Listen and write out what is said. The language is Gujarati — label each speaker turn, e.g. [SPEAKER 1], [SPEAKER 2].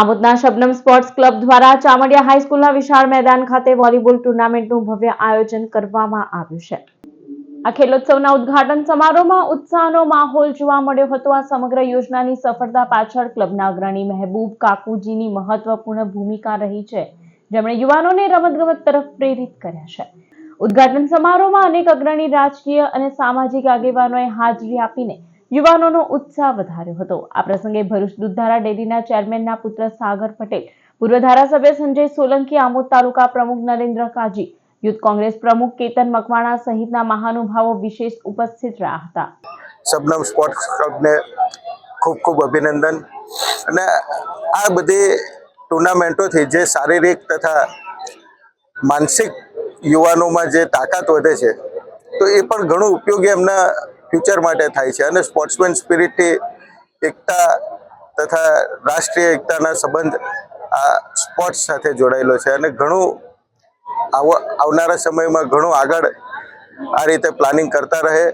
[SPEAKER 1] આમોદના શબનમ સ્પોર્ટ્સ ક્લબ દ્વારા ચામડિયા હાઈસ્કૂલના વિશાળ મેદાન ખાતે વોલીબોલ ટુર્નામેન્ટનું ભવ્ય આયોજન કરવામાં આવ્યું છે. આ ખેલોત્સવના ઉદ્ઘાટન સમારોહમાં ઉત્સાહનો માહોલ જોવા મળ્યો હતો. આ સમગ્ર યોજનાની સફળતા પાછળ ક્લબના અગ્રણી મહેબૂબ કાકુજીની મહત્વપૂર્ણ ભૂમિકા રહી છે. જેમણે યુવાનોને રમતગમત તરફ પ્રેરિત કર્યા છે. ઉદ્ઘાટન સમારોહમાં અનેક અગ્રણી રાજકીય અને સામાજિક આગેવાનોએ હાજરી આપીને યુવાનોનો ઉત્સાહ વધાર્યો હતો. આ પ્રસંગે ભરૂચ દૂધધારા ડેરીના ચેરમેનના પુત્ર સાગર પટેલ, પૂર્વ ધારાસભ્ય સંજય સોલંકી, આમોદ તાલુકા પ્રમુખ નરેન્દ્ર કાજી, યુથ કોંગ્રેસ પ્રમુખ કેતન મકવાણા સહિતના મહાનુભાવો વિશેષ ઉપસ્થિત રહ્યા હતા.
[SPEAKER 2] શબનમ સ્પોર્ટ્સ ક્લબને ખૂબ ખૂબ અભિનંદન. અને આ બધી ટુર્નામેન્ટોથી જે શારીરિક તથા માનસિક યુવાનોમાં જે તાકાત વધે છે, તો એ પણ ઘણું ઉપયોગી એમના ફ્યુચર માટે થાય છે અને સ્પોર્ટ્સમેન સ્પિરિટથી એકતા તથા રાષ્ટ્રીય એકતાના સંબંધ આ સ્પોર્ટ્સ સાથે જોડાયેલો છે અને ઘણું આવ, આવનારા સમયમાં ઘણું આગળ આ રીતે પ્લાનિંગ કરતા રહે.